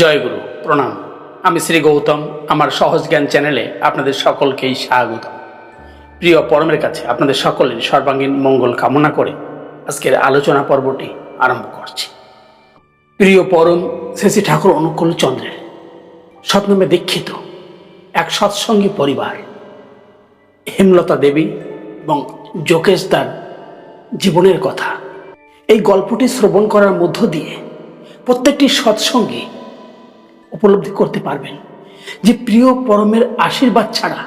জয়গুরু, প্রণাম। আমি শ্রী গৌতম, আমার সহজ জ্ঞান চ্যানেলে আপনাদের সকলকেই স্বাগত। প্রিয় পরমের কাছে আপনাদের সকলের সর্বাঙ্গীন মঙ্গল কামনা করে আজকের আলোচনা পর্বটি আরম্ভ করছি। প্রিয় পরম শ্রী ঠাকুর অনুকূল চন্দ্রের সৎনামে দীক্ষিত এক সৎসঙ্গী পরিবার, হেমলতা দেবী এবং যোগেশ দার জীবনের কথা। এই গল্পটি শ্রবণ করার মধ্য দিয়ে প্রত্যেকটি সৎসঙ্গী উপলব্ধি করতে পারবেন যে প্রিয় পরমের আশীর্বাদ ছাড়া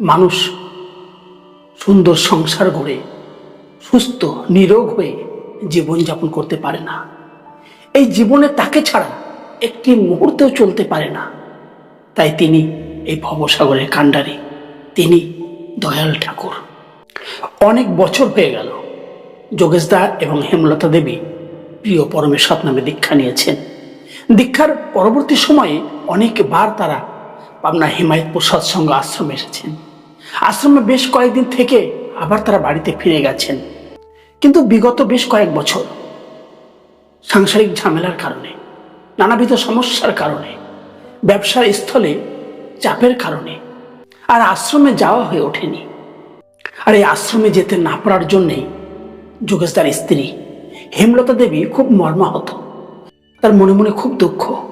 মানুষ সুন্দর সংসার গড়ে, সুস্থ, নিরোগ হয়ে জীবনযাপন করতে পারে না। এই জীবনে তাকে ছাড়া একটি মুহূর্তেও চলতে পারে না। তাই তিনি এই ভবসাগরের কাণ্ডারি, তিনি দয়াল ঠাকুর। অনেক বছর হয়ে গেল, যোগেশদা এবং হেমলতা দেবী প্রিয় পরমেশ্বর নামে দীক্ষা নিয়েছেন। দীক্ষার পরবর্তী সময়ে অনেকবার তারা পাবনা হিমায়তপুর সৎসঙ্গ আশ্রমে এসেছেন। আশ্রমে বেশ কয়েকদিন থেকে আবার তারা বাড়িতে ফিরে গেছেন। কিন্তু বিগত বেশ কয়েক বছর সাংসারিক ঝামেলার কারণে, নানাবিধ সমস্যার কারণে, ব্যবসার স্থলে চাপের কারণে আর আশ্রমে যাওয়া হয়ে ওঠেনি। আর এই আশ্রমে যেতে না পারার জন্যেই যোগেশদার স্ত্রী হেমলতা দেবী খুব মর্মাহত। তার মনে মনে খুব দুঃখ।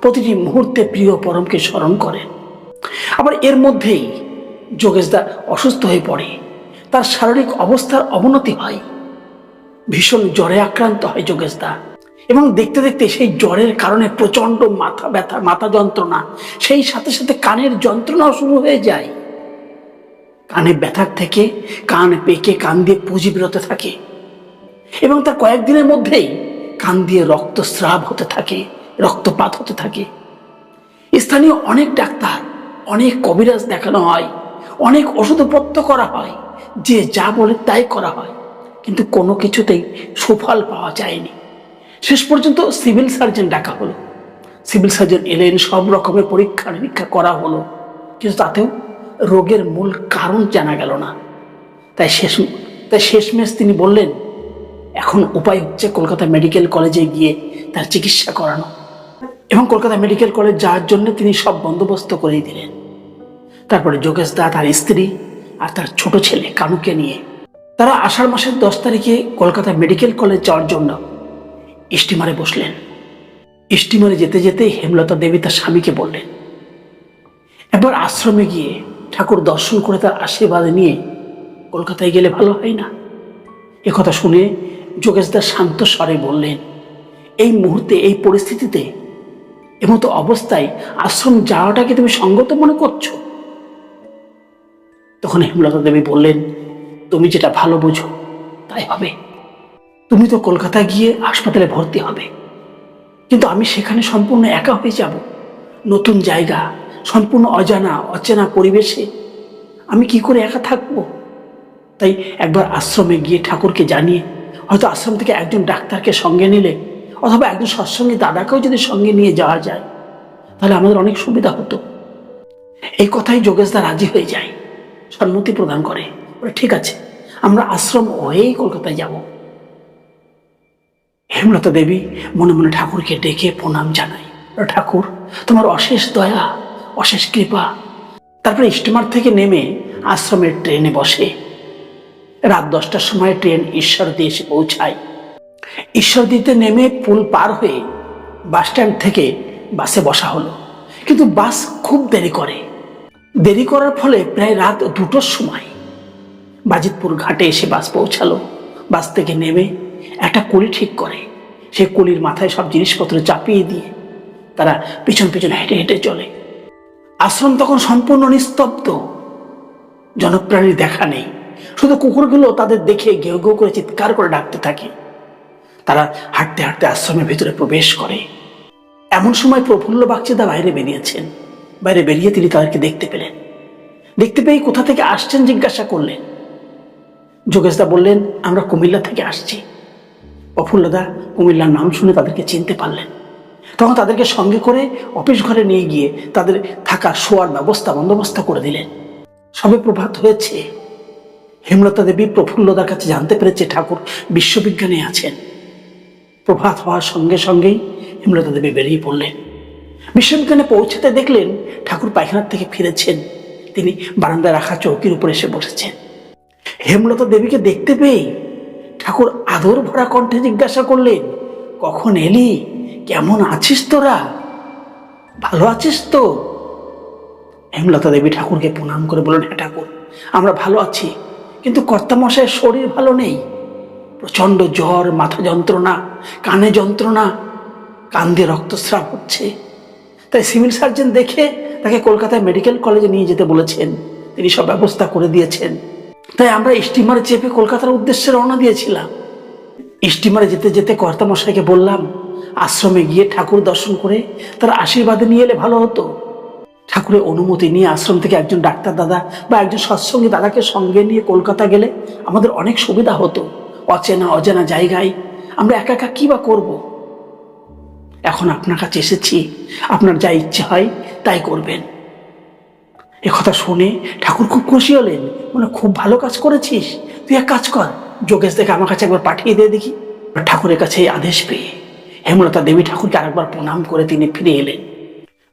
প্রতিটি মুহূর্তে প্রিয় পরমকে স্মরণ করেন আবার এর মধ্যেই যোগেশদা অসুস্থ হয়ে পড়ে। তার শারীরিক অবস্থার অবনতি হয়। ভীষণ জ্বরে আক্রান্ত হয় যোগেশদা। এবং দেখতে দেখতে সেই জ্বরের কারণে প্রচণ্ড মাথা ব্যথা, মাথা যন্ত্রণা, সেই সাথে সাথে কানের যন্ত্রণাও শুরু হয়ে যায়। কানে ব্যথার থেকে কান পেকে কান দিয়ে পুঁজি বেরোতে থাকে। এবং তার কয়েকদিনের মধ্যেই কান দিয়ে রক্তস্রাব হতে থাকে, রক্তপাত হতে থাকে। স্থানীয় অনেক ডাক্তার, অনেক কবিরাজ দেখানো হয়, অনেক ওষুধপত্র করা হয়, যে যা বলে তাই করা হয়, কিন্তু কোনো কিছুতেই সুফল পাওয়া যায়নি। শেষ পর্যন্ত সিভিল সার্জন ডাকা হলো। সিভিল সার্জন এলেন, সব রকমের পরীক্ষা নিরীক্ষা করা হলো, কিন্তু তাতেও রোগের মূল কারণ জানা গেল না। তাই শেষ, তাই শেষমেশ তিনি বললেন এখন উপায় হচ্ছে কলকাতা মেডিকেল কলেজে গিয়ে তার চিকিৎসা করানো। এবং কলকাতা মেডিকেল কলেজ যাওয়ার জন্য তিনি সব বন্দোবস্ত করেই দিলেন। তারপরে যোগেশ দা তার স্ত্রী আর তার ছোট ছেলে কানুকে নিয়ে তারা আষাঢ় মাসের দশ তারিখে কলকাতা মেডিকেল কলেজ যাওয়ার জন্য স্টিমারে বসলেন। স্টিমারে যেতে যেতে হেমলতা দেবী তার স্বামীকে বললেন একবার আশ্রমে গিয়ে ঠাকুর দর্শন করে তার আশীর্বাদ নিয়ে কলকাতায় গেলে ভালো হয় না? একথা শুনে যোগেশদার শান্ত স্বরে বললেন, এই মুহূর্তে, এই পরিস্থিতিতে, এমতো অবস্থায় আশ্রম যাওয়াটাকে তুমি সঙ্গত মনে করছ? তখন হেমলতা দেবী বললেন, তুমি যেটা ভালো বুঝো, তাই হবে। তুমি তো কলকাতা গিয়ে হাসপাতালে ভর্তি হবে। কিন্তু আমি সেখানে সম্পূর্ণ একা হয়ে যাব। নতুন জায়গা, সম্পূর্ণ অজানা, অচেনা পরিবেশে আমি কি করে একা থাকব? তাই একবার আশ্রমে গিয়ে ঠাকুরকে জানিয়ে হয়তো আশ্রম থেকে একজন ডাক্তারকে সঙ্গে নিলে, অথবা একজন সৎসঙ্গী দাদাকেও যদি সঙ্গে নিয়ে যাওয়া যায়, তাহলে আমাদের অনেক সুবিধা হতো। এই কথাই যোগেশদা রাজি হয়ে যায়। সম্মতি প্রদান করে ঠিক আছে, আমরা আশ্রম হয়েই কলকাতায় যাব। হেমলতা দেবী মনে মনে ঠাকুরকে ডেকে প্রণাম জানাই ঠাকুর, তোমার অশেষ দয়া, অশেষ কৃপা। তারপরে স্টিমার থেকে নেমে আশ্রমের ট্রেনে বসে। রাত দশটার সময় ট্রেন ঈশ্বরদী এসে পৌঁছায়। ঈশ্বরদীতে নেমে পুল পার হয়ে বাস স্ট্যান্ড থেকে বাসে বসা হলো। কিন্তু বাস খুব দেরি করে। দেরি করার ফলে প্রায় রাত দুটোর সময় বাজিতপুর ঘাটে এসে বাস পৌঁছালো। বাস থেকে নেমে একটা কুলি ঠিক করে। সে কলির মাথায় সব জিনিসপত্র চাপিয়ে দিয়ে তারা পিছন পিছন হেঁটে হেঁটে চলে। আশ্রম তখন সম্পূর্ণ নিস্তব্ধ। জনপ্রাণীর দেখা নেই। শুধু কুকুরগুলো তাদের দেখে ঘেউ ঘেউ করে চিৎকার করে ডাকতে থাকে। তারা হাঁটতে হাঁটতে আশ্রমের ভিতরে প্রবেশ করে। এমন সময় প্রফুল্ল বাগচিদা বাইরে বেরিয়েছেন। বাইরে বেরিয়ে তিনি তাদেরকে দেখতে পেলেন। দেখতে পেয়ে কোথা থেকে আসছেন জিজ্ঞাসা করলেন। যোগেশদা বললেন, আমরা কুমিল্লা থেকে আসছি। প্রফুল্লদা কুমিল্লার নাম শুনে তাদেরকে চিনতে পারলেন। তখন তাদেরকে সঙ্গে করে অফিস ঘরে নিয়ে গিয়ে তাদের থাকা শোয়ার ব্যবস্থা, বন্দোবস্ত করে দিলেন। সবে প্রভাত হয়েছে। হেমলতা দেবী প্রফুল্লদার কাছে জানতে পেরেছে ঠাকুর বিশ্ববিজ্ঞানে আছেন। প্রভাত হওয়ার সঙ্গে সঙ্গেই হেমলতা দেবী বেরিয়ে পড়লেন। বিশ্ববিজ্ঞানে পৌঁছাতে দেখলেন ঠাকুর পায়খানার থেকে ফিরেছেন। তিনি বারান্দায় রাখা চৌকির উপরে এসে বসেছেন। হেমলতা দেবীকে দেখতে পেয়ে ঠাকুর আদর ভরা কণ্ঠে জিজ্ঞাসা করলেন, কখন এলি? কেমন আছিস তোরা? ভালো আছিস তো? হেমলতা দেবী ঠাকুরকে প্রণাম করে বললেন হ্যাঁ ঠাকুর, আমরা ভালো আছি। কিন্তু কর্তামশায়ের শরীর ভালো নেই। প্রচণ্ড জ্বর, মাথা যন্ত্রণা, কানে যন্ত্রণা কান দিয়ে রক্তস্রাব হচ্ছে। তাই সিভিল সার্জন দেখে তাকে কলকাতায় মেডিকেল কলেজে নিয়ে যেতে বলেছেন। তিনি সব ব্যবস্থা করে দিয়েছেন। তাই আমরা স্টিমারে চেপে কলকাতার উদ্দেশ্যে রওনা দিয়েছিলাম। স্টিমারে যেতে যেতে কর্তামশাইকে বললাম, আশ্রমে গিয়ে ঠাকুর দর্শন করে তার আশীর্বাদে নিয়ে এলে ভালো হতো। ঠাকুরের অনুমতি নিয়ে আশ্রম থেকে একজন ডাক্তার দাদা বা একজন সৎসঙ্গী দাদাকে সঙ্গে নিয়ে কলকাতা গেলে আমাদের অনেক সুবিধা হতো। অচেনা, অজানা জায়গায়। আমরা একা একা কী বা করব? এখন আপনার কাছে এসেছি। আপনার যা ইচ্ছে হয় তাই করবেন। এ কথা শুনে ঠাকুর খুব খুশি হলেন। মানে খুব ভালো কাজ করেছিস। তুই এক কাজ কর। যোগেশ দেখে আমার কাছে একবার পাঠিয়ে দিয়ে দেখি। ঠাকুরের কাছে আদেশ পেয়ে হেমলতা দেবী ঠাকুরকে আরেকবার প্রণাম করে তিনি ফিরে এলেন।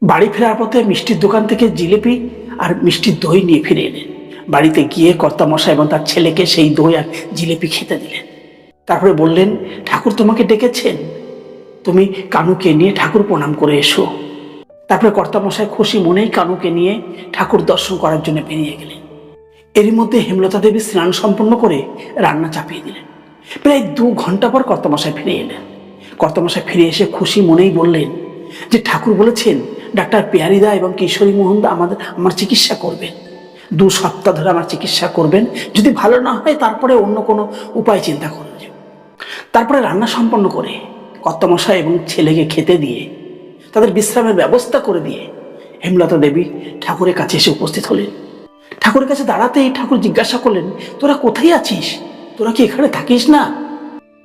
বাড়ি ফেরার পথে মিষ্টির দোকান থেকে জিলিপি আর মিষ্টির দই নিয়ে ফিরে এলেন। বাড়িতে গিয়ে কর্তামশাই এবং তার ছেলেকে সেই দই আর জিলিপি খেতে দিলেন। তারপরে বললেন, ঠাকুর তোমাকে ডেকেছেন। তুমি কানুকে নিয়ে ঠাকুর প্রণাম করে এসো। তারপরে কর্তামশাই খুশি মনেই কানুকে নিয়ে ঠাকুর দর্শন করার জন্য বেরিয়ে গেলেন। এরই মধ্যে হেমলতা দেবী স্নান সম্পন্ন করে রান্না চাপিয়ে দিলেন। প্রায় দু ঘণ্টা পর কর্তামশাই ফিরে এলেন। কর্তামশাই ফিরে এসে খুশি মনেই বললেন যে, ঠাকুর বলেছেন ডাক্তার পেয়ারিদা এবং কিশোরী মোহনদা আমাদের, আমার চিকিৎসা করবেন। দু সপ্তাহ ধরে আমার চিকিৎসা করবেন। যদি ভালো না হয়, তারপরে অন্য কোনো উপায় চিন্তা করবেন তারপরে রান্না সম্পন্ন করে, কর্তামশাই এবং ছেলেকে খেতে দিয়ে, তাদের বিশ্রামের ব্যবস্থা করে দিয়ে, হেমলতা দেবী ঠাকুরের কাছে এসে উপস্থিত হলেন। ঠাকুরের কাছে দাঁড়াতেই ঠাকুর জিজ্ঞাসা করলেন, তোরা কোথায় আছিস? তোরা কি এখানে থাকিস না?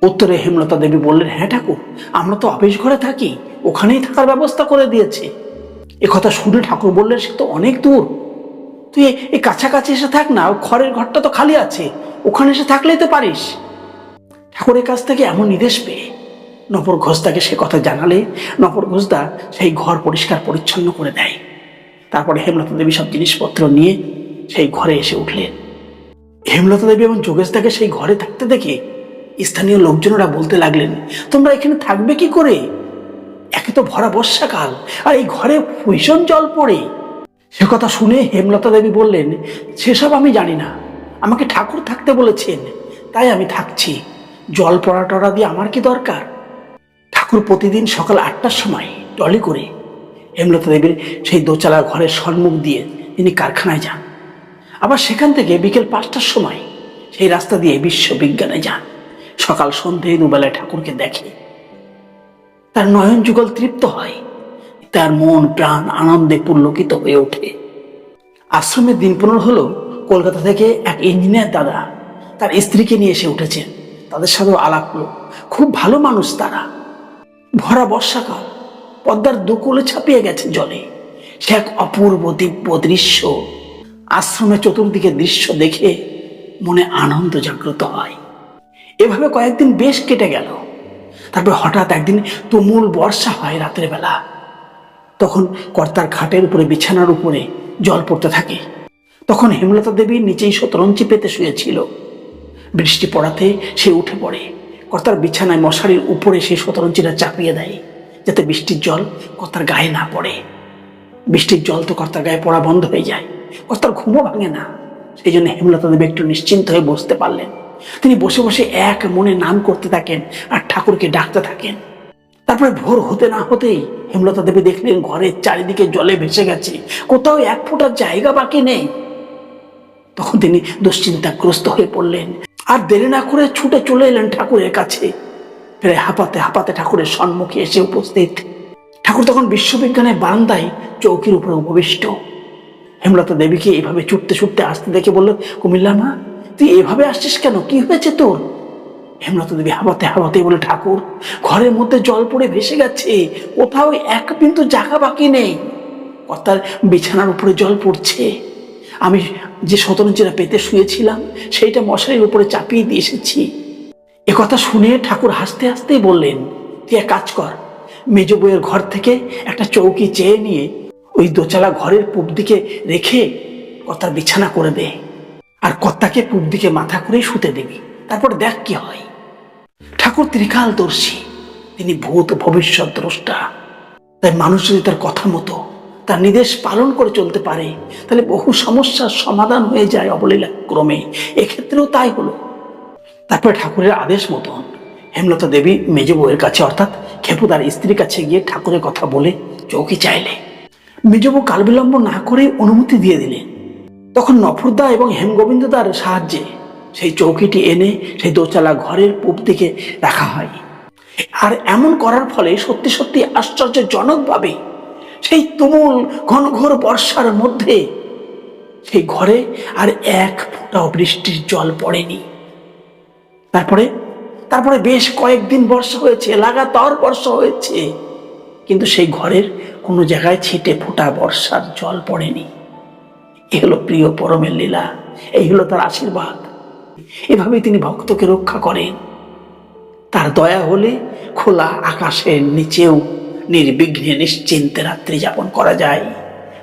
উত্তরে হেমলতা দেবী বললেন হ্যাঁ ঠাকুর, আমরা তো অফিস ঘরে থাকি। ওখানেই থাকার ব্যবস্থা করে দিয়েছে। এ কথা শুনে ঠাকুর বললেন, সে তো অনেক দূর। তুই এই কাছাকাছি এসে থাক না খড়ের ঘরটা তো খালি আছে, ওখানে এসে থাকলেই তো পারিস। ঠাকুরের কাছ থেকে এমন নির্দেশ পেয়ে নপর ঘোষ তাকে সে কথা জানালে, নপর ঘোষদা সেই ঘর পরিষ্কার পরিচ্ছন্ন করে দেয়। তারপরে হেমলতা দেবী সব জিনিসপত্র নিয়ে সেই ঘরে এসে উঠলেন। হেমলতা দেবী এবং যোগেশদাকে সেই ঘরে থাকতে দেখে স্থানীয় লোকজনেরা বলতে লাগলেন, তোমরা এখানে থাকবে কি করে? একে তো ভরা বর্ষাকাল, আর এই ঘরে ভীষণ জল পড়ে। সে কথা শুনে হেমলতা দেবী বললেন, সেসব আমি জানি না। আমাকে ঠাকুর থাকতে বলেছেন, তাই আমি থাকছি। জল পড়া টড়া দিয়ে আমার কি দরকার? ঠাকুর প্রতিদিন সকাল আটটার সময় টলি করে হেমলতা দেবীর সেই দোচালা ঘরের সম্মুখ দিয়ে তিনি কারখানায় যান। আবার সেখান থেকে বিকেল পাঁচটার সময় সেই রাস্তা দিয়ে বিশ্ববিজ্ঞানে যান। সকাল সন্ধে দুবেলায় ঠাকুরকে দেখে তার নয়ন যুগল তৃপ্ত হয়। তার মন, প্রাণ আনন্দে পুলকিত হয়ে ওঠে। আশ্রমের দিন পনেরো হলো কলকাতা থেকে এক ইঞ্জিনিয়ার দাদা। তার স্ত্রীকে নিয়ে এসে উঠেছেন। তাদের সাথেও আলাপ হলো। খুব ভালো মানুষ তারা। ভরা বর্ষাকাল, পদ্মার দুকুলে ছাপিয়ে গেছে জলে। সে এক অপূর্ব দিব্য দৃশ্য। আশ্রমে চতুর্দিকে দৃশ্য দেখে মনে আনন্দ জাগ্রত হয়। এভাবে কয়েকদিন বেশ কেটে গেল। তারপর হঠাৎ একদিন তুমুল বর্ষা হয় রাতের বেলা। তখন কর্তার খাটের উপরে, বিছানার উপরে জল পড়তে থাকে। তখন হেমলতা দেবী নিচেই শতরঞ্চি পেতে শুয়েছিল। বৃষ্টি পড়াতে সে উঠে পড়ে। কর্তার বিছানায় মশারির উপরে সেই শতরঞ্চিটা চাপিয়ে দেয়, যাতে বৃষ্টির জল কর্তার গায়ে না পড়ে। বৃষ্টির জল তো কর্তার গায়ে পড়া বন্ধ হয়ে যায়। কর্তার ঘুমও ভাঙে না। সেই জন্য হেমলতা দেবী একটু নিশ্চিন্ত হয়ে বসতে পারলেন। তিনি বসে বসে এক মনে নাম করতে থাকেন আর ঠাকুরকে ডাকতে থাকেন। তারপরে ভোর হতে না হতেই হেমলতা দেবী দেখলেন ঘরের চারিদিকে জলে ভেসে গেছে, কোথাও এক ফোঁটার জায়গা বাকি নেই। তখন তিনি দুশ্চিন্তাগ্রস্ত হয়ে পড়লেন আর দেরি না করে ছুটে চলে এলেন ঠাকুরের কাছে। প্রায় হাঁপাতে হাঁপাতে ঠাকুরের সম্মুখে এসে উপস্থিত। ঠাকুর তখন বিশ্ববিজ্ঞানের বারান্দায় চৌকির উপরে উপবিষ্ট। হেমলতা দেবীকে এইভাবে ছুটতে ছুটতে আসতে দেখে বলল, কুমিল্লা মা তুই এভাবে আসছিস কেন? কি হয়েছে তোর? হেমলতা দেবী হাবাতে হাবাতে বলে, ঠাকুর, ঘরের মধ্যে জল পড়ে ভেসে গেছে। কোথাও এক বিন্দু জায়গা বাকি নেই। কর্তার বিছানার উপরে জল পড়ছে। আমি যে শতরঞ্চিরা পেতে শুয়েছিলাম, সেইটা মশারির উপরে চাপিয়ে দিয়ে এসেছি। কথা শুনে ঠাকুর হাসতে হাসতেই বললেন, তুই এক কাজ কর। মেজ বউয়ের ঘর থেকে একটা চৌকি চেয়ে নিয়ে ওই দোচালা ঘরের পূব দিকে রেখে কর্তার বিছানা করে দে। আর কর্তাকে পূব দিকে মাথা করে শুতে দিবি। তারপর দেখ কি হয়। ঠাকুর ত্রিকালদর্শী তিনি ভূত, ভবিষ্যৎ, দ্রষ্টা। তাই মানুষ যদি তার কথা মতো, তার নির্দেশ পালন করে চলতে পারে, তাহলে বহু সমস্যার সমাধান হয়ে যায় অবলীলা ক্রমে। এক্ষেত্রেও তাই হলো। তারপরে ঠাকুরের আদেশ মতন হেমলতা দেবী মেজ বউয়ের কাছে, অর্থাৎ খেপুদার স্ত্রীর কাছে গিয়ে ঠাকুরের কথা বলে চৌকি চাইলে। মেজ বউ কাল বিলম্ব না করে অনুমতি দিয়ে দিলেন। তখন নফরদা এবং হেমগোবিন্দদার সাহায্যে সেই চৌকিটি এনে সেই দোচালা ঘরের পূব দিকে রাখা হয়। আর এমন করার ফলে সত্যি সত্যি আশ্চর্যজনকভাবে সেই তুমুল ঘনঘোর বর্ষার মধ্যে সেই ঘরে আর এক ফোঁটাও বৃষ্টির জল পড়েনি। তারপরে তারপরে বেশ কয়েকদিন বর্ষা হয়েছে, লাগাতার বর্ষা হয়েছে, কিন্তু সেই ঘরের কোনো জায়গায় ছিটে ফোঁটা বর্ষার জল পড়েনি। এ হলো প্রিয় পরমের লীলা, এই হলো তার আশীর্বাদ। এভাবে তিনি ভক্তকে রক্ষা করেন। তার দয়া হলে খোলা আকাশের নিচেও নির্বিঘ্নে নিশ্চিন্তে রাত্রি যাপন করা যায়।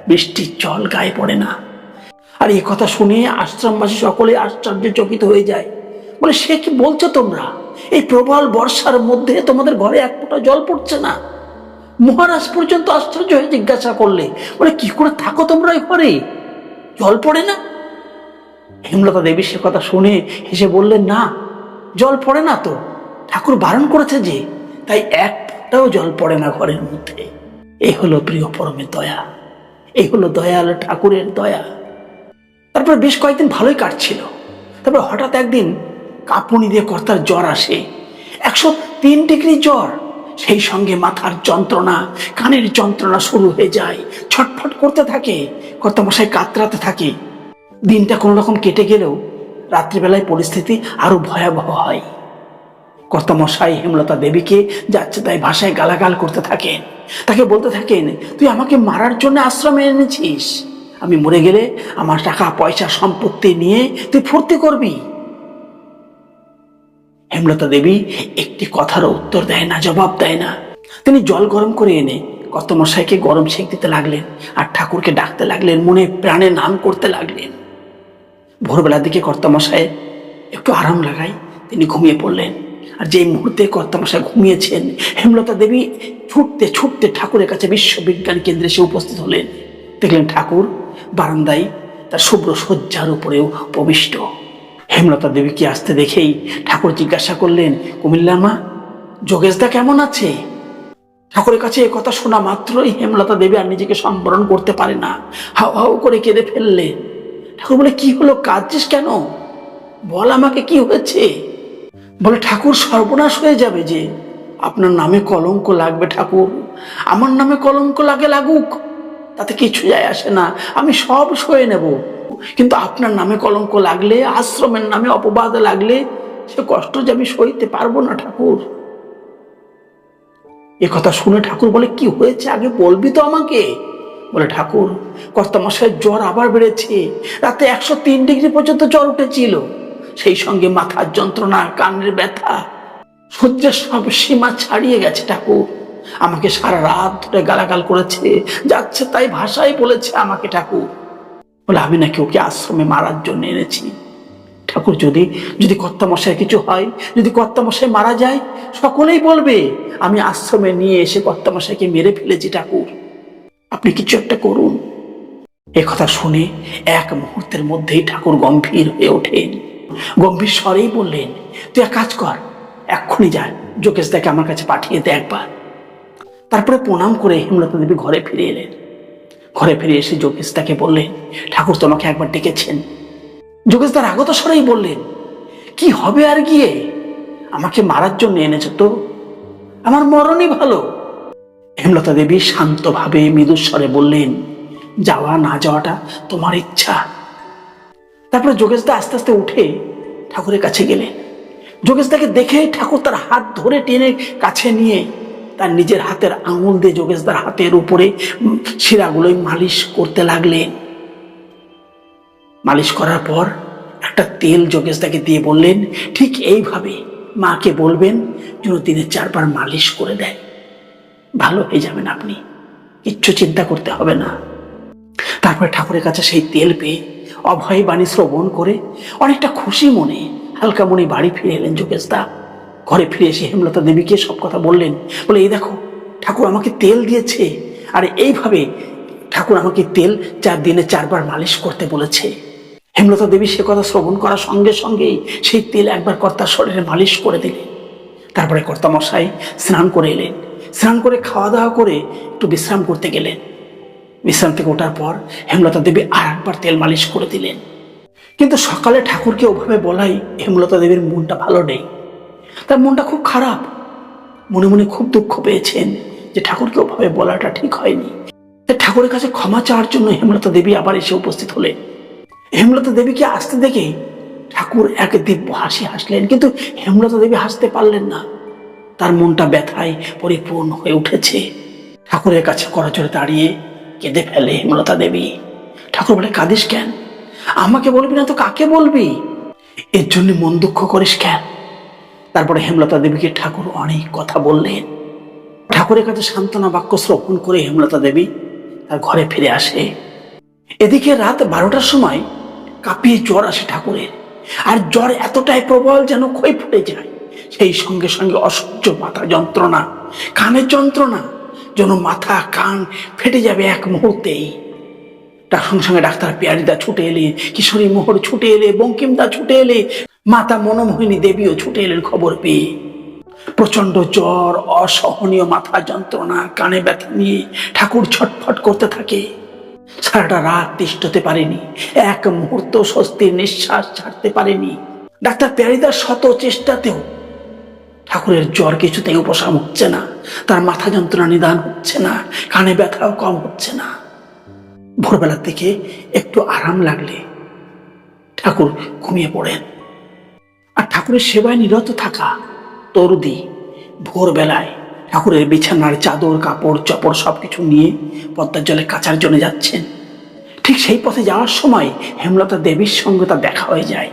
বৃষ্টির জল গায়ে পড়ে না। আর এই কথা শুনে আশ্রমবাসী সকলে আশ্চর্যচকিত হয়ে যায়। বলে, সে কি বলছো তোমরা? এই প্রবল বর্ষার মধ্যে তোমাদের ঘরে এক ফোঁটা জল পড়ছে না? মহারাজ পর্যন্ত আশ্চর্য হয়ে জিজ্ঞাসা করলে, বলে, কি করে থাকো তোমরা এই ঘরে? জল পড়ে না? হেমলতা দেবী সে কথা শুনে হেসে বললেন, না, জল পড়ে না তো। ঠাকুর বারণ করেছে যে, তাই এক ফোঁটাও জল পড়ে না ঘরের মধ্যে। এই হলো প্রিয় পরমের দয়া। এই হলো দয়াল ঠাকুরের দয়া। তারপর বেশ কয়েকদিন ভালোই কাটছিল। তারপর হঠাৎ একদিন কাঁপুনি দিয়ে কর্তার জ্বর আসে। একশো তিন ডিগ্রি জ্বর। সেই সঙ্গে মাথার যন্ত্রণা, কানের যন্ত্রণা শুরু হয়ে যায়। ছটফট করতে থাকে, কর্তামশাই কাতরাতে থাকে। দিনটা কোনো রকম কেটে গেলেও রাত্রিবেলায় পরিস্থিতি আরও ভয়াবহ হয়। কর্তামশাই হেমলতা দেবীকে যাচ্ছে তাই ভাষায় গালাগাল করতে থাকেন। তাকে বলতে থাকেন, তুই আমাকে মারার জন্য আশ্রমে এনেছিস। আমি মরে গেলে আমার টাকা পয়সা সম্পত্তি নিয়ে তুই ফুর্তি করবি। হেমলতা দেবী একটি কথারও উত্তর দেয় না, জবাব দেয় না। তিনি জল গরম করে এনে কর্তমশাইকে গরম সেঁক দিতে লাগলেন আর ঠাকুরকে ডাকতে লাগলেন, মনে প্রাণে নাম করতে লাগলেন। ভোরবেলার দিকে কর্তামশাই একটু আরাম লাগাই তিনি ঘুমিয়ে পড়লেন। আর যেই মুহূর্তে কর্তামশাই ঘুমিয়েছেন, হেমলতা দেবী ছুটতে ছুটতে ঠাকুরের কাছে বিশ্ববিজ্ঞান কেন্দ্রে সে উপস্থিত হলেন। দেখলেন ঠাকুর বারান্দায় তার শুভ্র শয্যার উপরেও প্রবিষ্ট। হেমলতা দেবীকে আসতে দেখেই ঠাকুর জিজ্ঞাসা করলেন কুমিল্লার মা, যোগেশদা কেমন আছে? ঠাকুরের কাছে এ কথা শোনা মাত্রই হেমলতা দেবী আর নিজেকে সম্বরণ করতে পারে না। হাউ হাউ করে কেঁদে ফেললে। ঠাকুর বলে, কি হলো, কাঁদছিস কেন? বল আমাকে, কি হয়েছে? বলে, ঠাকুর সর্বনাশ হয়ে যাবে যে আপনার নামে কলঙ্ক লাগবে ঠাকুর। আমার নামে কলঙ্ক লাগে লাগুক, তাতে কিছু যায় আসে না। আমি সব সয়ে নেব। কিন্তু আপনার নামে কলঙ্ক লাগলে, আশ্রমের নামে অপবাদ লাগলে, সে কষ্ট যে আমি সইতে পারব না ঠাকুর। এ কথা শুনে ঠাকুর বলে, কি হয়েছে? আগে বলবি তো আমাকে? বলে, ঠাকুর, কর্তামশাইয়ের জ্বর আবার বেড়েছে। রাতে একশো তিন ডিগ্রি পর্যন্ত জ্বর উঠেছিল। সেই সঙ্গে মাথার যন্ত্রণা, কানের ব্যথা, সূর্যের সব সীমা ছাড়িয়ে গেছে ঠাকুর। আমাকে সারা রাত ধরে গালাগাল করেছে, যাচ্ছে তাই ভাষাই বলেছে আমাকে ঠাকুর। বলে, আমি নাকি ওকে আশ্রমে মারার জন্য এনেছি। ঠাকুর, যদি যদি কর্তামশায় কিছু হয়, যদি কর্তামশাই মারা যায়, সকলেই বলবে, আমি আশ্রমে নিয়ে এসে কর্তামশাইকে মেরে ফেলেছি ঠাকুর। আপনি কিছু একটা করুন। কথা শুনে এক মুহূর্তের মধ্যেই ঠাকুর গম্ভীর হয়ে ওঠেন। গম্ভীর স্বরেই বললেন, তুই এক কাজ কর, এক্ষুনি যা যোগেশ দাকে আমার কাছে পাঠিয়ে দে একবার। তারপরে প্রণাম করে হেমলতা দেবী ঘরে ফিরে এলেন। ঘরে ফিরে এসে যোগেশ দাকে বললেন ঠাকুর তোমাকে একবার ডেকেছেন। যোগেশ দার আগত স্বরেই বললেন কি হবে আর গিয়ে? আমাকে মারার জন্য এনেছো তো? আমার মরণই ভালো। হেমলতা দেবী শান্তভাবে মৃদুস্বরে বললেন, যাওয়া না যাওয়াটা তোমার ইচ্ছা। তারপরে যোগেশদা আস্তে আস্তে উঠে ঠাকুরের কাছে গেলেন। যোগেশদাকে দেখে ঠাকুর তার হাত ধরে টেনে কাছে নিয়ে তার নিজের হাতের আঙুল দিয়ে যোগেশদার হাতের উপরে শিরাগুলোই মালিশ করতে লাগলেন মালিশ করার পর একটা তেল যোগেশদাকে দিয়ে বললেন, ঠিক এইভাবে মাকে বলবেন যেন দিনে চারবার মালিশ করে দেয়। ভালো হয়ে যাবেন আপনি, কিচ্ছু চিন্তা করতে হবে না। তারপরে ঠাকুরের কাছে সেই তেল পেয়ে অভয় বাণী শ্রবণ করে অনেকটা খুশি মনে হালকা মনে বাড়ি ফিরে এলেন যোগেশদা। ঘরে ফিরে এসে হেমলতা দেবীকে সব কথা বললেন। বলে, এই দেখো, ঠাকুর আমাকে তেল দিয়েছে। আর, এইভাবে ঠাকুর আমাকে তেল চার দিনে চারবার মালিশ করতে বলেছে। হেমলতা দেবী সে কথা শ্রবণ করার সঙ্গে সঙ্গেই সেই তেল একবার কর্তার শরীরে মালিশ করে দিলেন। তারপরে কর্তামশাই স্নান করে এলেন। স্নান করে খাওয়া দাওয়া করে একটু বিশ্রাম করতে গেলেন। বিশ্রাম থেকে ওঠার পর হেমলতা দেবী আর একবার তেল মালিশ করে দিলেন। কিন্তু সকালে ঠাকুরকে ওভাবে বলাই হেমলতা দেবীর মনটা ভালো নেই। তার মনটা খুব খারাপ। মনে মনে খুব দুঃখ পেয়েছেন যে ঠাকুরকে ওভাবে বলাটা ঠিক হয়নি। ঠাকুরের কাছে ক্ষমা চাওয়ার জন্য হেমলতা দেবী আবার এসে উপস্থিত হলেন। হেমলতা দেবীকে আসতে দেখে ঠাকুর এক দিব্য হাসি হাসলেন, কিন্তু হেমলতা দেবী হাসতে পারলেন না। তার মনটা ব্যথায় পরিপূর্ণ হয়ে উঠেছে। ঠাকুরের কাছে করজোরে দাঁড়িয়ে কেঁদে ফেলে হেমলতা দেবী। ঠাকুর বলে, কাঁদিস কেন? আমাকে বলবি না তো কাকে বলবি? এর জন্য মন দুঃখ করিস কেন? তারপরে হেমলতা দেবীকে ঠাকুর অনেক কথা বললেন। ঠাকুরের কাছে সান্ত্বনা বাক্য শ্রবণ করে হেমলতা দেবী তার ঘরে ফিরে আসে। এদিকে রাত বারোটার সময় কাঁপিয়ে জ্বর আসে ঠাকুরের, আর জ্বর এতটাই প্রবল যেন ক্ষয় ফুটে যায়। সেই সঙ্গে সঙ্গে অসহ্য মাথা যন্ত্রণা কানের যন্ত্রণা যেন মাথা, কান ফেটে যাবে এক মুহূর্তেই। তার সঙ্গে সঙ্গে ডাক্তার পিয়ারিদা ছুটে এলে, কিশোরী মোহর ছুটে এলে, বঙ্কিমদা ছুটে এলে মাতা মনোমোহিনী দেবীও ছুটে এলেন খবর পেয়ে। প্রচণ্ড জ্বর, অসহনীয় মাথা যন্ত্রণা, কানে ব্যথা নিয়ে ঠাকুর ছটফট করতে থাকে। সারাটা রাত তিষ্ঠতে পারেনি। এক মুহূর্ত স্বস্তির নিঃশ্বাস ছাড়তে পারেনি। ডাক্তার প্যারিদার শত চেষ্টাতেও ঠাকুরের জ্বর কিছুতেই উপশম হচ্ছে না। তার মাথা যন্ত্রণা নিদান হচ্ছে না, কানে ব্যথাও কম হচ্ছে না। ভোরবেলার থেকে একটু আরাম লাগলে ঠাকুর ঘুমিয়ে পড়েন। ঠাকুরের সেবায় নিরত থাকা তরুদি ভোরবেলায় ঠাকুরের বিছানার চাদর, কাপড় চপড় সব কিছু নিয়ে পদ্মার জলে কাচার জন্য যাচ্ছেন। ঠিক সেই পথে যাওয়ার সময় হেমলতা দেবীর সঙ্গে তার দেখা হয়ে যায়।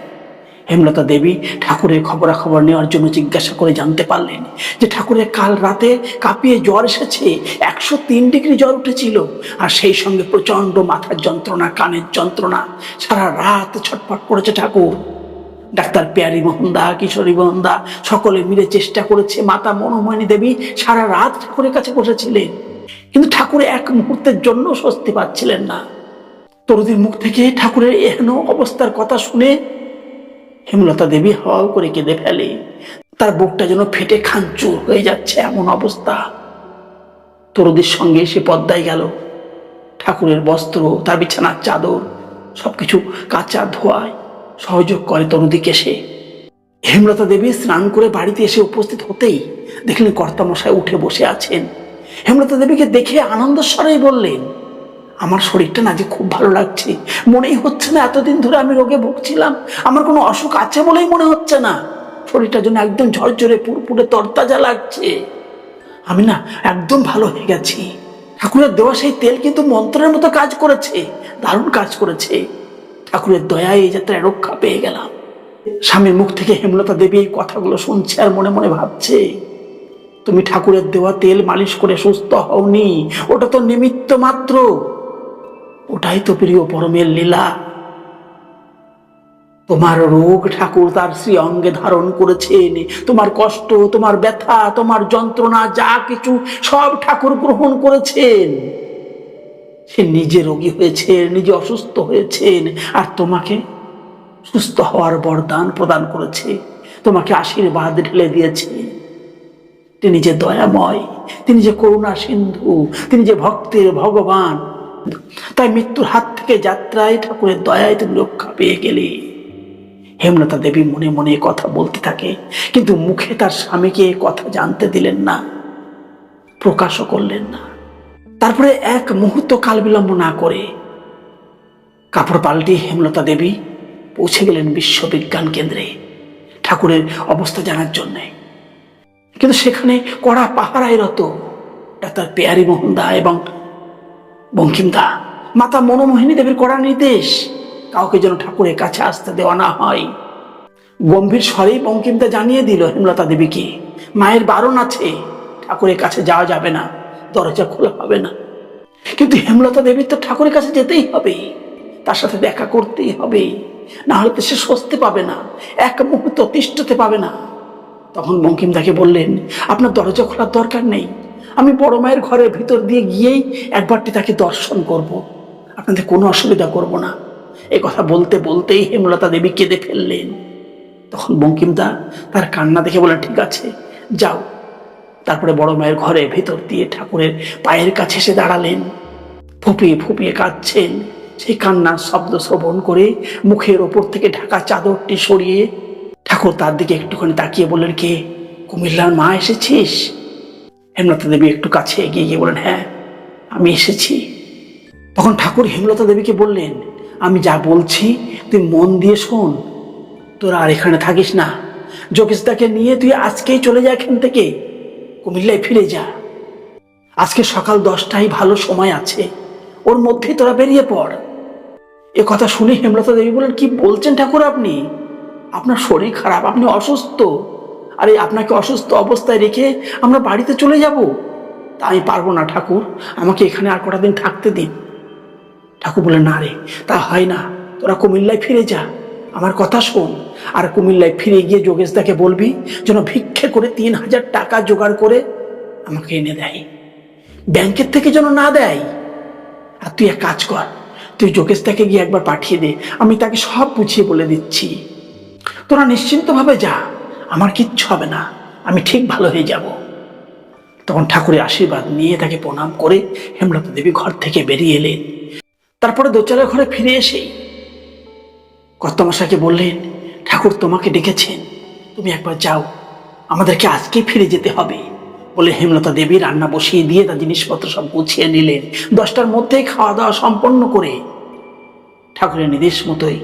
হেমলতা দেবী ঠাকুরের খবরাখবর নেওয়ার জন্য জিজ্ঞাসা করে জানতে পারলেন যে ঠাকুরের কাল রাতে কাঁপিয়ে জ্বর এসেছে, একশো তিন ডিগ্রি জ্বর উঠেছিল আর সেই সঙ্গে প্রচণ্ড মাথার যন্ত্রণা, কানের যন্ত্রণা, সারা রাত ছটফট করেছে ঠাকুর। ডাক্তার পেয়ারি মোহনদা, কিশোরী মোহনদা, সকলে মিলে চেষ্টা করেছে মাতা মনোময়নী দেবী সারা রাত ঠাকুরের কাছে বসেছিলেন। কিন্তু ঠাকুর এক মুহূর্তের জন্য স্বস্তি পাচ্ছিলেন না। তরুদির মুখ থেকে ঠাকুরের এহেন অবস্থার কথা শুনে হেমলতা দেবী হাওয়াও করে কেঁদে ফেলে। তার বুকটা যেন ফেটে খাঞ্চুর হয়ে যাচ্ছে এমন অবস্থা। তরুদের সঙ্গে সে পদ্মায় গেল। ঠাকুরের বস্ত্র, তার বিছানার চাদর, সবকিছু কাঁচা ধোয়ায় সহযোগ করে তরুদিকে সে। হেমলতা দেবী স্নান করে বাড়িতে এসে উপস্থিত হতেই দেখলেন কর্তামশায় উঠে বসে আছেন। হেমলতা দেবীকে দেখে আনন্দ স্বরেই বললেন, আমার শরীরটা না যে খুব ভালো লাগছে। মনেই হচ্ছে না এতদিন ধরে আমি রোগে ভুগছিলাম। আমার কোনো অসুখ আছে বলেই মনে হচ্ছে না। শরীরটা যেন একদম ঝরঝরে পুরপুরে তরতাজা লাগছে। আমি না একদম ভালো হয়ে গেছি। ঠাকুরের দেওয়া সেই তেল কিন্তু মন্ত্রের মতো কাজ করেছে, দারুণ কাজ করেছে। ঠাকুরের দয়ায় এই যাত্রায় রক্ষা পেয়ে গেলাম। স্বামীর মুখ থেকে হেমলতা দেবী এই কথাগুলো শুনছে আর মনে মনে ভাবছে, তুমি ঠাকুরের দেওয়া তেল মালিশ করে সুস্থ হওনি, ওটা তো নিমিত্ত মাত্র। ওটাই তো প্রিয় পরমের লীলা। তোমার রোগ ঠাকুর তার শ্রী অঙ্গে ধারণ করেছেন। তোমার কষ্ট, তোমার ব্যথা, তোমার যন্ত্রণা, যা কিছু সব ঠাকুর গ্রহণ করেছেন। সে নিজে রোগী হয়েছে, নিজে অসুস্থ হয়েছেন আর তোমাকে সুস্থ হওয়ার বরদান প্রদান করেছে, তোমাকে আশীর্বাদ ঢেলে দিয়েছে। তিনি যে দয়াময়, তিনি যে করুণা সিন্ধু, তিনি যে ভক্তের ভগবান, তাই মৃত্যুর হাত থেকে যাত্রায় ঠাকুরের দয়ায় তুমি রক্ষা পেয়ে গেলে। হেমলতা দেবী মনে মনে কথা বলতে থাকে, কিন্তু মুখে তার স্বামীকে কথা জানতে দিলেন না, প্রকাশও করলেন না। তারপরে এক মুহূর্ত কাল বিলম্ব না করে কাপড় পাল্টে হেমলতা দেবী পৌঁছে গেলেন বিশ্ববিজ্ঞান কেন্দ্রে ঠাকুরের অবস্থা জানার জন্যে। কিন্তু সেখানে কড়া পাহারায় রত ডাক্তার পেয়ারি মোহন দা এবং বঙ্কিম দা। মাতা মনোমোহিনী দেবীর কড়া নির্দেশ, কাউকে যেন ঠাকুরের কাছে আসতে দেওয়া না হয়। গম্ভীর স্বরেই বঙ্কিমদা জানিয়ে দিল হেমলতা দেবীকে, মায়ের বারণ আছে, ঠাকুরের কাছে যাওয়া যাবে না। দরজা খোলা হবে না। কিন্তু হেমলতা দেবীর তো ঠাকুরের কাছে যেতেই হবে। তার সাথে দেখা করতেই হবে। না হলে তো সে স্বস্তি পাবে না। এক মুহূর্ত তিষ্ঠতে পাবে না। তখন বঙ্কিম তাকে বললেন, আপনার দরজা খোলার দরকার নেই। আমি বড় মায়ের ঘরের ভিতর দিয়ে গিয়েই একবারটি তাকে দর্শন করব। আপনাদের কোনো অসুবিধা করব না। এ কথা বলতে বলতেই হেমলতা দেবী কেঁদে ফেললেন। তখন বঙ্কিমদা তার কান্না দেখে বলেন ঠিক আছে, যাও। তারপরে বড় মায়ের ঘরে ভেতর দিয়ে ঠাকুরের পায়ের কাছে এসে দাঁড়ালেন। ফুপিয়ে ফুপিয়ে কাঁদছেন। সেই কান্নার শব্দ শ্রবণ করে মুখের ওপর থেকে ঢাকা চাদরটি সরিয়ে ঠাকুর তার দিকে একটুখানি তাকিয়ে বললেন, কে? কুমিল্লার মা এসেছিস? হেমলতা দেবী একটু কাছে এগিয়ে গিয়ে বলেন হ্যাঁ আমি এসেছি। তখন ঠাকুর হেমলতা দেবীকে বললেন, আমি যা বলছি, তুই মন দিয়ে শোন। তোরা আর এখানে থাকিস না। যোগেশদাকে নিয়ে তুই আজকেই চলে যা এখান থেকে। কুমিল্লায় ফিরে যা। আজকে সকাল দশটায় ভালো সময় আছে। ওর মধ্যেই তোরা বেরিয়ে পড়। এ কথা শুনে হেমলতা দেবী বলেন কি বলছেন ঠাকুর আপনি? আপনার শরীর খারাপ, আপনি অসুস্থ। আরে, আপনাকে অসুস্থ অবস্থায় রেখে আমরা বাড়িতে চলে যাব? তা আমি পারব না ঠাকুর, আমাকে এখানে আর কটা দিন থাকতে দিন। ঠাকুর বলে না রে, তা হয় না। তোরা কুমিল্লায় ফিরে যা। আমার কথা শোন। আর কুমিল্লায় ফিরে গিয়ে যোগেশদাকে বলবি, যেন ভিক্ষে করে তিন হাজার টাকা জোগাড় করে আমাকে এনে দেয়। ব্যাংকের থেকে যেন না দেয়। আর তুই এক কাজ কর, তুই যোগেশদাকে গিয়ে একবার পাঠিয়ে দে, আমি তাকে সব বুঝিয়ে বলে দিচ্ছি। তোরা নিশ্চিন্তভাবে যা, আমার কিচ্ছু হবে না, আমি ঠিক ভালো হয়ে যাব। তখন ঠাকুরের আশীর্বাদ নিয়ে তাকে প্রণাম করে হেমলতা দেবী ঘর থেকে বেরিয়ে এলেন। তারপরে দোচালের ঘরে ফিরে এসেই কর্তমশাকে বললেন, ঠাকুর তোমাকে ডেকেছেন, তুমি একবার যাও, আমাদেরকে আজকে ফিরে যেতে হবে। বলে হেমলতা দেবী রান্না বসিয়ে দিয়ে তার জিনিসপত্র সব গুছিয়ে নিলেন। দশটার মধ্যেই খাওয়া দাওয়া সম্পন্ন করে ঠাকুরের নির্দেশ মতোই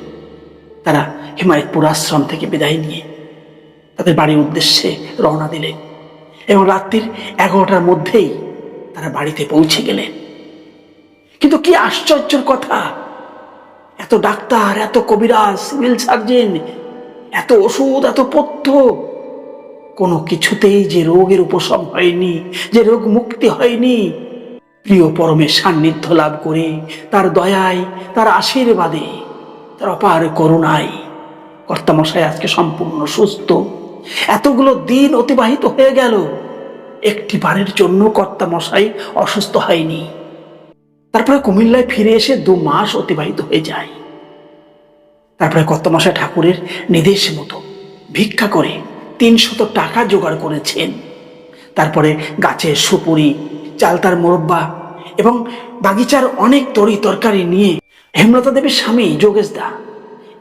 তারা হিমায়তপুর আশ্রম থেকে বিদায় নিয়ে তাদের বাড়ির উদ্দেশ্যে রওনা দিলেন এবং রাত্রির এগারোটার মধ্যেই তারা বাড়িতে পৌঁছে গেলেন। কিন্তু কি আশ্চর্যের কথা! এত ডাক্তার, এত কবিরাজ, সিভিল সার্জন, এত ওষুধ, এত পথ্য। কোনো কিছুতেই যে রোগের উপশম হয়নি, যে রোগ মুক্তি হয়নি। প্রিয় পরমের সান্নিধ্য লাভ করে, তার দয়ায়, তার আশীর্বাদে, তার অপার করুণায়। কর্তামশাই আজকে সম্পূর্ণ সুস্থ। এতগুলো দিন অতিবাহিত হয়ে গেল। একটি বারের জন্য কর্তামশাই অসুস্থ হয়নি। তারপরে কুমিল্লায় ফিরে এসে দু মাস অতিবাহিত হয়ে যায়। তারপরে কর্তামশাই ঠাকুরের নির্দেশ মতো ভিক্ষা করে তিনশত টাকা জোগাড় করেছেন। তারপরে গাছের সুপুরি, চালতার মোরব্বা এবং বাগিচার অনেক তরি তরকারি নিয়ে হেমলতা দেবীর স্বামী যোগেশদা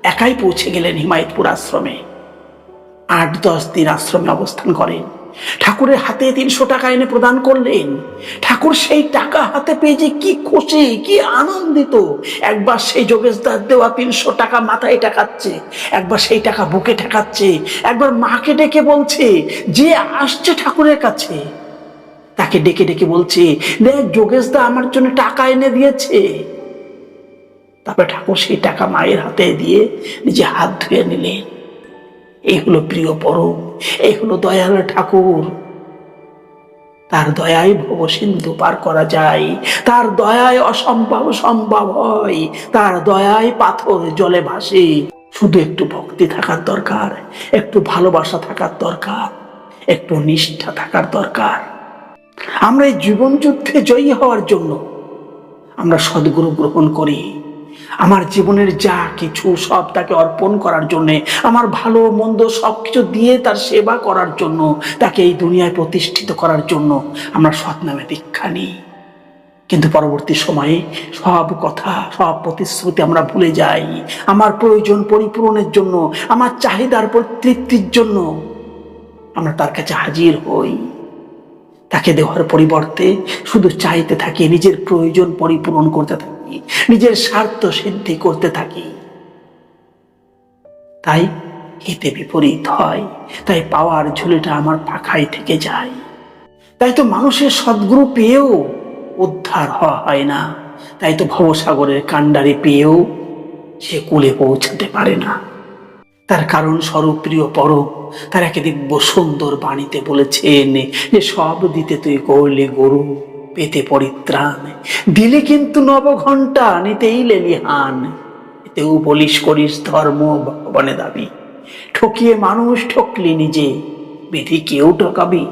একাই পৌঁছে গেলেন হিমায়তপুর আশ্রমে। আট দশ দিন আশ্রমে অবস্থান করেন। ঠাকুরের হাতে তিনশো টাকা এনে প্রদান করলেন। ঠাকুর সেই টাকা হাতে পেয়ে যে কি খুশি, কি আনন্দিত। একবার সেই যোগেশ যোগেশদার দেওয়া তিনশো টাকা মাথায় ঠেকাচ্ছে, একবার সেই টাকা বুকে ঠেকাচ্ছে, একবার মাকে ডেকে বলছে, যে আসছে ঠাকুরের কাছে। তাকে ডেকে ডেকে বলছে, দেখ যোগেশদা আমার জন্য টাকা এনে দিয়েছে। তারপরে ঠাকুর সেই টাকা মায়ের হাতে দিয়ে নিজে হাত ধুয়ে নিলেন। এই হলো প্রিয় পরম, এই হলো দয়াল ঠাকুর। তার দয়ায় ভব সিন্ধু পার করা যায়, তার দয়ায় অসম্ভব সম্ভব হয়, তার দয়ায় পাথর জলে ভাসে। শুধু একটু ভক্তি থাকার দরকার, একটু ভালোবাসা থাকার দরকার, একটু নিষ্ঠা থাকার দরকার। আমরা এই জীবন যুদ্ধে জয়ী হওয়ার জন্য আমরা সদ্গুরু গ্রহণ করি। আমার জীবনের যা কিছু সব তাকে অর্পণ করার জন্যে, আমার ভালো, মন্দ সব কিছু দিয়ে তার সেবা করার জন্য, তাকে এই দুনিয়ায় প্রতিষ্ঠিত করার জন্য আমরা সৎ নামে দীক্ষা নিই। কিন্তু পরবর্তী সময়ে সব কথা, সব প্রতিশ্রুতি আমরা ভুলে যাই। আমার প্রয়োজন পরিপূরণের জন্য, আমার চাহিদার তৃপ্তির জন্য আমরা তার কাছে হাজির হই। তাকে দেওয়ার পরিবর্তে শুধু চাইতে থাকি, নিজের প্রয়োজন পরিপূরণ করতে থাকি। নিজের স্বার্থ সিদ্ধি করতে থাকি। তাই হিতে বিপরীত হয়, তাই পাওয়ার ঝুলিটা আমার পাখায় থেকে যায়। তাই তো মানুষের সদ্গুরু পেয়েও উদ্ধার হওয়া হয় না, তাই তো ভবসাগরের কাণ্ডারি পেয়েও সে কুলে পৌঁছাতে পারে না। তার কারণ স্বরূপ প্রিয় পরম, তার একে দিব্য সুন্দর বাণীতে বলেছেন যে সব দিতে তুই করলি গরু। পেতে পরিত্রাণ। দিলে কিন্তু নব নবঘণ্টা নিতেই লেলিহান এতেও বলিস করিস ধর্ম ভগবানে দাবি। ঠকিয়ে মানুষ ঠকলি নিজে, বিধি কেউ ঠকাবি।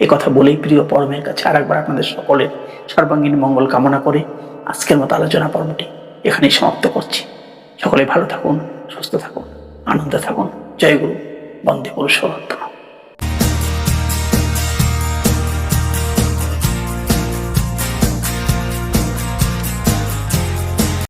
এ কথা বলেই প্রিয় পরমের কাছে আর একবার আপনাদের সকলের সর্বাঙ্গীন মঙ্গল কামনা করে আজকের মতো আলোচনা পর্বটি এখানেই সমাপ্ত করছি। সকলে ভালো থাকুন, সুস্থ থাকুন, আনন্দে থাকুন। জয় গুরু, বন্দে পুরুষোত্তম।